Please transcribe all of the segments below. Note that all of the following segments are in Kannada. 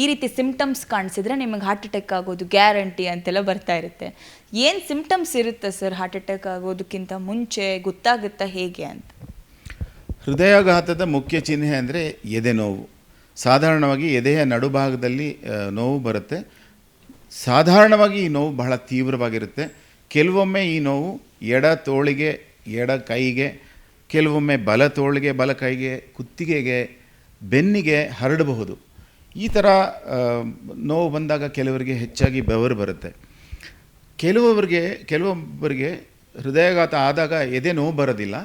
ಈ ರೀತಿ ಸಿಂಪ್ಟಮ್ಸ್ ಕಾಣಿಸಿದ್ರೆ ನಿಮಗೆ ಹಾರ್ಟ್ ಅಟ್ಯಾಕ್ ಆಗೋದು ಗ್ಯಾರಂಟಿ ಅಂತೆಲ್ಲ ಬರ್ತಾ ಇರುತ್ತೆ. ಏನು ಸಿಂಪ್ಟಮ್ಸ್ ಇರುತ್ತೆ ಸರ್ ಹಾರ್ಟ್ ಅಟ್ಯಾಕ್ ಆಗೋದಕ್ಕಿಂತ ಮುಂಚೆ ಗೊತ್ತಾಗುತ್ತಾ ಹೇಗೆ ಅಂತ? ಹೃದಯಾಘಾತದ ಮುಖ್ಯ ಚಿಹ್ನೆ ಅಂದರೆ ಎದೆ ನೋವು. ಸಾಧಾರಣವಾಗಿ ಎದೆಯ ನಡುಭಾಗದಲ್ಲಿ ನೋವು ಬರುತ್ತೆ. ಸಾಧಾರಣವಾಗಿ ಈ ನೋವು ಬಹಳ ತೀವ್ರವಾಗಿರುತ್ತೆ. ಕೆಲವೊಮ್ಮೆ ಈ ನೋವು ಎಡ ತೋಳಿಗೆ, ಎಡ ಕೈಗೆ, ಕೆಲವೊಮ್ಮೆ ಬಲ ತೋಳಿಗೆ, ಬಲ ಕೈಗೆ, ಕುತ್ತಿಗೆಗೆ, ಬೆನ್ನಿಗೆ ಹರಡಬಹುದು. ಈ ಥರ ನೋವು ಬಂದಾಗ ಕೆಲವರಿಗೆ ಹೆಚ್ಚಾಗಿ ಬೆವರು ಬರುತ್ತೆ. ಕೆಲವೊಬ್ಬರಿಗೆ ಕೆಲವೊಬ್ಬರಿಗೆ ಹೃದಯಾಘಾತ ಆದಾಗ ಎದೆ ನೋವು ಬರೋದಿಲ್ಲ.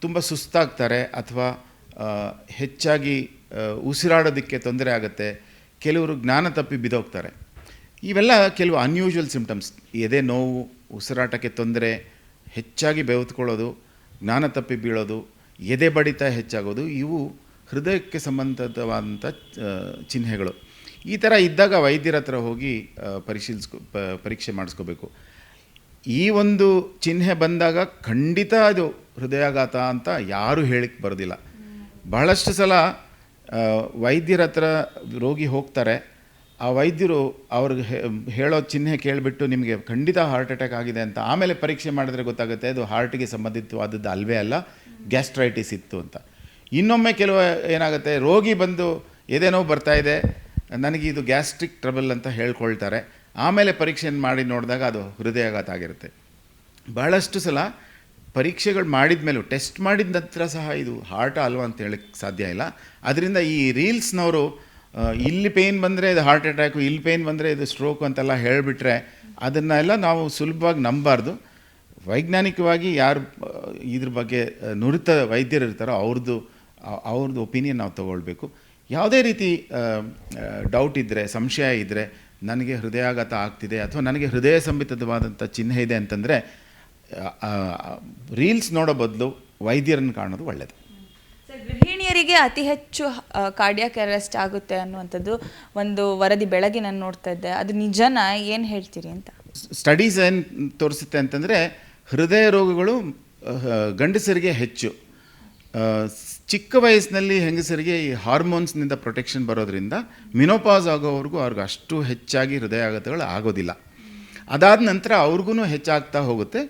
ತುಂಬ ಸುಸ್ತಾಗ್ತಾರೆ ಅಥವಾ ಹೆಚ್ಚಾಗಿ ಉಸಿರಾಡೋದಕ್ಕೆ ತೊಂದರೆ ಆಗುತ್ತೆ. ಕೆಲವರು ಜ್ಞಾನ ತಪ್ಪಿ ಬಿದೋಗ್ತಾರೆ ಇವೆಲ್ಲ ಕೆಲವು ಅನ್ಯೂಶುವಲ್ ಸಿಂಪ್ಟಮ್ಸ್ ಎದೆ ನೋವು, ಉಸಿರಾಟಕ್ಕೆ ತೊಂದರೆ, ಹೆಚ್ಚಾಗಿ ಬೆವತ್ಕೊಳ್ಳೋದು, ಜ್ಞಾನ ತಪ್ಪಿ ಬೀಳೋದು, ಎದೆ ಬಡಿತ ಹೆಚ್ಚಾಗೋದು, ಇವು ಹೃದಯಕ್ಕೆ ಸಂಬಂಧಿತವಾದಂಥ ಆ, ಚಿಹ್ನೆಗಳು. ಈ ಥರ ಇದ್ದಾಗ ವೈದ್ಯರ ಹತ್ರ ಹೋಗಿ ಪರಿಶೀಲಿಸ್ಕೊ ಪರೀಕ್ಷೆ ಮಾಡಿಸ್ಕೋಬೇಕು. ಈ ಒಂದು ಚಿಹ್ನೆ ಬಂದಾಗ ಖಂಡಿತ ಅದು ಹೃದಯಾಘಾತ ಅಂತ ಯಾರೂ ಹೇಳಕ್ಕೆ ಬರೋದಿಲ್ಲ. ಬಹಳಷ್ಟು ಸಲ ವೈದ್ಯರ ಹತ್ರ ರೋಗಿ ಹೋಗ್ತಾರೆ. ಆ ವೈದ್ಯರು ಅವ್ರಿಗೆ ಹೇಳೋ ಚಿಹ್ನೆ ಕೇಳಿಬಿಟ್ಟು ನಿಮಗೆ ಖಂಡಿತ ಹಾರ್ಟ್ ಅಟ್ಯಾಕ್ ಆಗಿದೆ ಅಂತ ಆಮೇಲೆ ಪರೀಕ್ಷೆ ಮಾಡಿದ್ರೆ ಗೊತ್ತಾಗುತ್ತೆ ಅದು ಹಾರ್ಟಿಗೆ ಸಂಬಂಧಿತವಾದದ್ದು ಅಲ್ವೇ ಅಲ್ಲ ಗ್ಯಾಸ್ಟ್ರೈಟಿಸ್ ಇತ್ತು ಅಂತ. ಇನ್ನೊಮ್ಮೆ ಕೆಲವು ಏನಾಗುತ್ತೆ, ರೋಗಿ ಬಂದು ಎದೆ ನೋವು ಬರ್ತಾ ಇದೆ, ನನಗೆ ಇದು ಗ್ಯಾಸ್ಟ್ರಿಕ್ ಟ್ರಬಲ್ ಅಂತ ಹೇಳ್ಕೊಳ್ತಾರೆ. ಆಮೇಲೆ ಪರೀಕ್ಷೆಯನ್ನು ಮಾಡಿ ನೋಡಿದಾಗ ಅದು ಹೃದಯಾಘಾತ ಆಗಿರುತ್ತೆ. ಬಹಳಷ್ಟು ಸಲ ಪರೀಕ್ಷೆಗಳು ಮಾಡಿದ ಮೇಲೂ ಟೆಸ್ಟ್ ಮಾಡಿದ ನಂತರ ಸಹ ಇದು ಹಾರ್ಟ್ ಅಲ್ವಾ ಅಂತ ಹೇಳಕ್ಕೆ ಸಾಧ್ಯ ಇಲ್ಲ. ಅದರಿಂದ ಈ ರೀಲ್ಸ್ನವರು ಇಲ್ಲಿ ಪೇಯ್ನ್ ಬಂದರೆ ಇದು ಹಾರ್ಟ್ ಅಟ್ಯಾಕು, ಇಲ್ಲಿ ಪೇಯ್ನ್ ಬಂದರೆ ಇದು ಸ್ಟ್ರೋಕ್ ಅಂತೆಲ್ಲ ಹೇಳಿಬಿಟ್ರೆ ಅದನ್ನೆಲ್ಲ ನಾವು ಸುಲಭವಾಗಿ ನಂಬಾರ್ದು ವೈಜ್ಞಾನಿಕವಾಗಿ ಯಾರು ಇದ್ರ ಬಗ್ಗೆ ನುರಿತ ವೈದ್ಯರು ಇರ್ತಾರೋ ಅವ್ರದ್ದು ಅವ್ರದ್ದು ಒಪಿನಿಯನ್ ನಾವು ತೊಗೊಳ್ಬೇಕು. ಯಾವುದೇ ರೀತಿ ಡೌಟ್ ಇದ್ದರೆ ಸಂಶಯ ಇದ್ದರೆ ನನಗೆ ಹೃದಯಾಘಾತ ಆಗ್ತಿದೆ ಅಥವಾ ನನಗೆ ಹೃದಯ ಸಂಬಿತವಾದಂಥ ಚಿಹ್ನೆ ಇದೆ ಅಂತಂದರೆ ರೀಲ್ಸ್ ನೋಡೋ ಬದಲು ವೈದ್ಯರನ್ನು ಕಾಣೋದು ಒಳ್ಳೆಯದು ಗೃಹಿಣಿಯರಿಗೆ ಅತಿ ಹೆಚ್ಚು ಕಾರ್ಡಿಯಾಕ್ ಅರೆಸ್ಟ್ ಆಗುತ್ತೆ ಅನ್ನುವಂಥದ್ದು ಒಂದು ವರದಿ ಬೆಳಗ್ಗೆ ನಾನು ನೋಡ್ತಾ ಇದ್ದೆ. ಅದು ನಿಜನ? ಏನು ಹೇಳ್ತೀರಿ ಅಂತ? ಸ್ಟಡೀಸ್ ಏನು ತೋರಿಸುತ್ತೆ ಅಂತಂದರೆ ಹೃದಯ ರೋಗಗಳು ಗಂಡಸರಿಗೆ ಹೆಚ್ಚು. ಚಿಕ್ಕ ವಯಸ್ಸಿನಲ್ಲಿ ಹೆಂಗಸರಿಗೆ ಈ ಹಾರ್ಮೋನ್ಸ್ನಿಂದ ಪ್ರೊಟೆಕ್ಷನ್ ಬರೋದ್ರಿಂದ ಮಿನೋಪಾಸ್ ಆಗೋವರೆಗೂ ಅವ್ರಿಗೆ ಅಷ್ಟು ಹೆಚ್ಚಾಗಿ ಹೃದಯಾಘಾತಗಳು ಆಗೋದಿಲ್ಲ. ಅದಾದ ನಂತರ ಅವ್ರಿಗೂ ಹೆಚ್ಚಾಗ್ತಾ ಹೋಗುತ್ತೆ.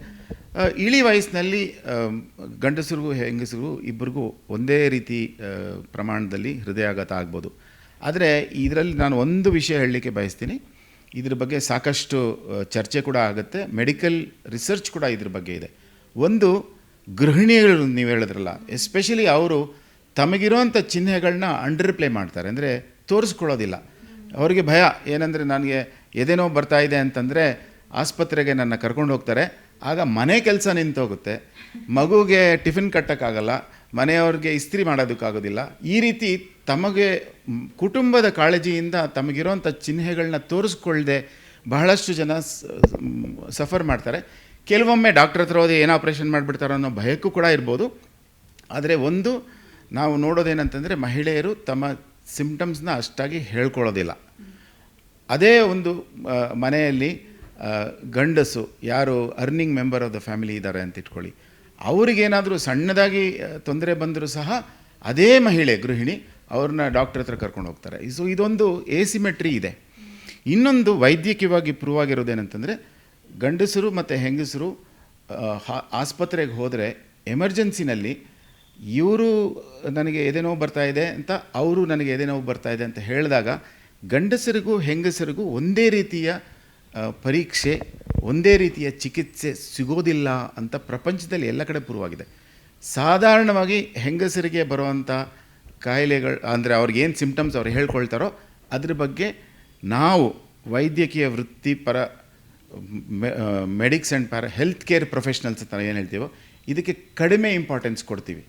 ಇಳಿ ವಯಸ್ಸಿನಲ್ಲಿ ಗಂಡಸರಿಗೂ ಹೆಂಗಸರಿಗೂ ಇಬ್ಬರಿಗೂ ಒಂದೇ ರೀತಿ ಪ್ರಮಾಣದಲ್ಲಿ ಹೃದಯಾಘಾತ ಆಗ್ಬೋದು. ಆದರೆ ಇದರಲ್ಲಿ ನಾನು ಒಂದು ವಿಷಯ ಹೇಳಲಿಕ್ಕೆ ಬಯಸ್ತೀನಿ. ಇದ್ರ ಬಗ್ಗೆ ಸಾಕಷ್ಟು ಚರ್ಚೆ ಕೂಡ ಆಗುತ್ತೆ. ಮೆಡಿಕಲ್ ರಿಸರ್ಚ್ ಕೂಡ ಇದ್ರ ಬಗ್ಗೆ ಇದೆ. ಒಂದು ಗೃಹಿಣಿಗಳು ನೀವು ಹೇಳಿದ್ರಲ್ಲ ಎಸ್ಪೆಷಲಿ ಅವರು ತಮಗಿರೋಂಥ ಚಿಹ್ನೆಗಳನ್ನ ಅಂಡರ್ ಪ್ಲೇ ಮಾಡ್ತಾರೆ. ಅಂದರೆ ತೋರಿಸ್ಕೊಳ್ಳೋದಿಲ್ಲ. ಅವರಿಗೆ ಭಯ, ಏನಂದರೆ ನನಗೆ ಎದೆನೋ ಬರ್ತಾ ಇದೆ ಅಂತಂದರೆ ಆಸ್ಪತ್ರೆಗೆ ನನ್ನ ಕರ್ಕೊಂಡು ಹೋಗ್ತಾರೆ. ಆಗ ಮನೆ ಕೆಲಸ ನಿಂತೋಗುತ್ತೆ. ಮಗುಗೆ ಟಿಫಿನ್ ಕಟ್ಟೋಕ್ಕಾಗಲ್ಲ, ಮನೆಯವ್ರಿಗೆ ಇಸ್ತ್ರಿ ಮಾಡೋದಕ್ಕಾಗೋದಿಲ್ಲ. ಈ ರೀತಿ ತಮಗೆ ಕುಟುಂಬದ ಕಾಳಜಿಯಿಂದ ತಮಗಿರೋಂಥ ಚಿಹ್ನೆಗಳನ್ನ ತೋರಿಸ್ಕೊಳ್ಳದೆ ಬಹಳಷ್ಟು ಜನ ಸಫರ್ ಮಾಡ್ತಾರೆ. ಕೆಲವೊಮ್ಮೆ ಡಾಕ್ಟರ್ ಹತ್ರ ಹೋಗಿ ಏನು ಆಪ್ರೇಷನ್ ಮಾಡಿಬಿಡ್ತಾರೋ ಅನ್ನೋ ಭಯಕ್ಕೂ ಕೂಡ ಇರ್ಬೋದು. ಆದರೆ ಒಂದು, ನಾವು ನೋಡೋದೇನಂತಂದರೆ ಮಹಿಳೆಯರು ತಮ್ಮ ಸಿಂಪ್ಟಮ್ಸ್ನ ಅಷ್ಟಾಗಿ ಹೇಳ್ಕೊಳ್ಳೋದಿಲ್ಲ. ಅದೇ ಒಂದು ಮನೆಯಲ್ಲಿ ಗಂಡಸು, ಯಾರು earning member of the family ಇದ್ದಾರೆ ಅಂತ ಇಟ್ಕೊಳ್ಳಿ. ಅವ್ರಿಗೇನಾದರೂ ಸಣ್ಣದಾಗಿ ತೊಂದರೆ ಬಂದರೂ ಸಹ ಅದೇ ಮಹಿಳೆ, ಗೃಹಿಣಿ, ಅವ್ರನ್ನ ಡಾಕ್ಟರ್ ಹತ್ರ ಕರ್ಕೊಂಡು ಹೋಗ್ತಾರೆ. ಸೊ ಇದೊಂದು ಎಸಿಮೆಟ್ರಿ ಇದೆ. ಇನ್ನೊಂದು ವೈದ್ಯಕೀಯವಾಗಿ ಪ್ರೂವ್ ಆಗಿರೋದೇನಂತಂದರೆ ಗಂಡಸರು ಮತ್ತು ಹೆಂಗಸರು ಆಸ್ಪತ್ರೆಗೆ ಹೋದರೆ ಎಮರ್ಜೆನ್ಸಿನಲ್ಲಿ ಇವರು ನನಗೆ ಎದೆನೋವು ಇದೆ ಅಂತ ಅವರು ನನಗೆ ಎದೆನೋವು ಇದೆ ಅಂತ ಹೇಳಿದಾಗ ಗಂಡಸರಿಗೂ ಹೆಂಗಸರಿಗೂ ಒಂದೇ ರೀತಿಯ ಪರೀಕ್ಷೆ, ಒಂದೇ ರೀತಿಯ ಚಿಕಿತ್ಸೆ ಸಿಗೋದಿಲ್ಲ ಅಂತ ಪ್ರಪಂಚದಲ್ಲಿ ಎಲ್ಲ ಕಡೆ ಪೂರ್ವಾಗಿದೆ. ಸಾಧಾರಣವಾಗಿ ಹೆಂಗಸರಿಗೆ ಬರುವಂಥ ಕಾಯಿಲೆಗಳು, ಅಂದರೆ ಅವ್ರಿಗೇನು ಸಿಂಪ್ಟಮ್ಸ್ ಅವ್ರು ಹೇಳ್ಕೊಳ್ತಾರೋ ಅದ್ರ ಬಗ್ಗೆ ನಾವು ವೈದ್ಯಕೀಯ ವೃತ್ತಿಪರ medics and para health care professionals ಅಂತ ಏನು ಹೇಳ್ತೀವೋ, ಇದಕ್ಕೆ ಕಡಿಮೆ ಇಂಪಾರ್ಟೆನ್ಸ್ ಕೊಡ್ತೀವಿ.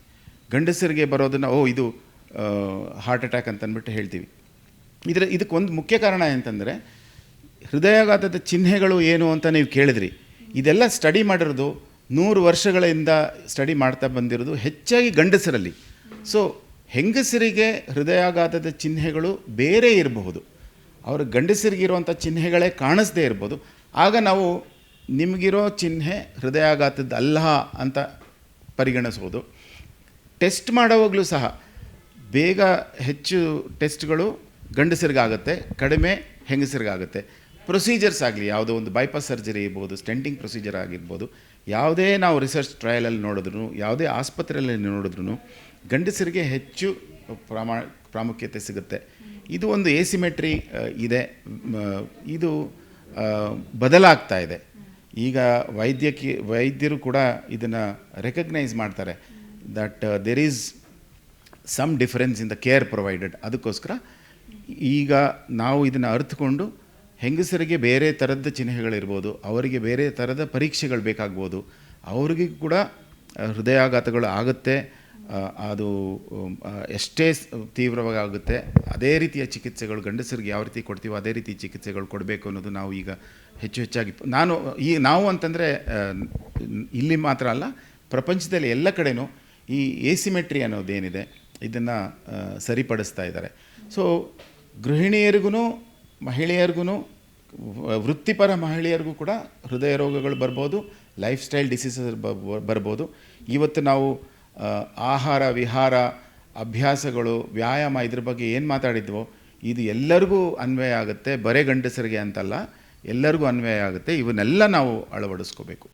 ಗಂಡಸರಿಗೆ ಬರೋದನ್ನು, ಓ, ಇದು ಹಾರ್ಟ್ ಅಟ್ಯಾಕ್ ಅಂತ ಅಂದ್ಬಿಟ್ಟು ಹೇಳ್ತೀವಿ. ಇದರ ಇದಕ್ಕೊಂದು ಮುಖ್ಯ ಕಾರಣ ಅಂತಂದರೆ ಹೃದಯಾಘಾತದ ಚಿಹ್ನೆಗಳು ಏನು ಅಂತ ನೀವು ಕೇಳಿದ್ರಿ. ಇದೆಲ್ಲ ಸ್ಟಡಿ ಮಾಡಿರೋದು ನೂರು ವರ್ಷಗಳಿಂದ ಸ್ಟಡಿ ಮಾಡ್ತಾ ಬಂದಿರೋದು ಹೆಚ್ಚಾಗಿ ಗಂಡಸರಲ್ಲಿ. ಸೊ ಹೆಂಗಸರಿಗೆ ಹೃದಯಾಘಾತದ ಚಿಹ್ನೆಗಳು ಬೇರೆ ಇರಬಹುದು. ಅವರು ಗಂಡಸರಿಗಿರುವಂಥ ಚಿಹ್ನೆಗಳೇ ಕಾಣಿಸ್ದೇ ಇರ್ಬೋದು. ಆಗ ನಾವು ನಿಮಗಿರೋ ಚಿಹ್ನೆ ಹೃದಯಾಘಾತದ ಅಲ್ಲ ಅಂತ ಪರಿಗಣಿಸ್ಬೋದು ಟೆಸ್ಟ್ ಮಾಡೋವಾಗಲೂ ಸಹ ಬೇಗ ಹೆಚ್ಚು ಟೆಸ್ಟ್ಗಳು ಗಂಡಸರಿಗಾಗುತ್ತೆ, ಕಡಿಮೆ ಹೆಂಗಸರಿಗಾಗುತ್ತೆ. ಪ್ರೊಸೀಜರ್ಸ್ ಆಗಲಿ, ಯಾವುದೋ ಒಂದು ಬೈಪಾಸ್ ಸರ್ಜರಿ ಇರ್ಬೋದು, ಸ್ಟೆಂಟಿಂಗ್ ಪ್ರೊಸೀಜರ್ ಆಗಿರ್ಬೋದು, ಯಾವುದೇ ನಾವು ರಿಸರ್ಚ್ ಟ್ರಯಲಲ್ಲಿ ನೋಡಿದ್ರು ಯಾವುದೇ ಆಸ್ಪತ್ರೆಯಲ್ಲಿ ನೋಡಿದ್ರು ಗಂಡಸರಿಗೆ ಹೆಚ್ಚು ಪ್ರಾಮಾ, ಪ್ರಾಮುಖ್ಯತೆ ಸಿಗುತ್ತೆ. ಇದು ಒಂದು ಎಸಿಮೆಟ್ರಿ ಇದೆ. ಇದು ಬದಲಾಗ್ತಾ ಇದೆ. ಈಗ ವೈದ್ಯಕೀಯ ವೈದ್ಯರು ಕೂಡ ಇದನ್ನು ರೆಕಗ್ನೈಸ್ ಮಾಡ್ತಾರೆ that there is some difference in the care provided ಅದಕ್ಕೋಸ್ಕರ ಈಗ ನಾವು ಇದನ್ನು ಅರ್ಥಕೊಂಡು ಹೆಂಗಸರಿಗೆ ಬೇರೆ ಥರದ ಚಿಹ್ನೆಗಳಿರ್ಬೋದು, ಅವರಿಗೆ ಬೇರೆ ಥರದ ಪರೀಕ್ಷೆಗಳು ಬೇಕಾಗ್ಬೋದು, ಅವರಿಗೆ ಕೂಡ ಹೃದಯಾಘಾತಗಳು ಆಗುತ್ತೆ. ಅದು ಎಷ್ಟೇ ತೀವ್ರವಾಗಿ ಆಗುತ್ತೆ, ಅದೇ ರೀತಿಯ ಚಿಕಿತ್ಸೆಗಳು ಗಂಡಸರಿಗೆ ಯಾವ ರೀತಿ ಕೊಡ್ತೀವೋ ಅದೇ ರೀತಿ ಚಿಕಿತ್ಸೆಗಳು ಕೊಡಬೇಕು ಅನ್ನೋದು ನಾವು ಈಗ ಹೆಚ್ಚು ಹೆಚ್ಚಾಗಿ ನಾನು ಈ, ನಾವು ಅಂತಂದರೆ ಇಲ್ಲಿ ಮಾತ್ರ ಅಲ್ಲ, ಪ್ರಪಂಚದಲ್ಲಿ ಎಲ್ಲ ಕಡೆಯೂ ಈ ಎಸಿಮೆಟ್ರಿ ಅನ್ನೋದೇನಿದೆ, ಇದನ್ನು ಸರಿಪಡಿಸ್ತಾ ಇದ್ದಾರೆ. ಸೊ ಗೃಹಿಣಿಯರಿಗೂ ಮಹಿಳೆಯರಿಗೂ ವೃತ್ತಿಪರ ಮಹಿಳೆಯರಿಗೂ ಕೂಡ ಹೃದಯ ರೋಗಗಳು ಬರ್ಬೋದು ಲೈಫ್ ಸ್ಟೈಲ್ ಡಿಸೀಸಸ್ ಬರ್ಬೋದು. ಇವತ್ತು ನಾವು ಆಹಾರ, ವಿಹಾರ, ಅಭ್ಯಾಸಗಳು, ವ್ಯಾಯಾಮ ಇದ್ರ ಬಗ್ಗೆ ಏನು ಮಾತಾಡಿದ್ವೋ, ಇದು ಎಲ್ಲರಿಗೂ ಅನ್ವಯ ಆಗುತ್ತೆ, ಬರೇ ಗಂಡಸರಿಗೆ ಅಂತಲ್ಲ, ಎಲ್ಲರಿಗೂ ಅನ್ವಯ ಆಗುತ್ತೆ, ಇವನ್ನೆಲ್ಲ ನಾವು ಅಳವಡಿಸ್ಕೋಬೇಕು.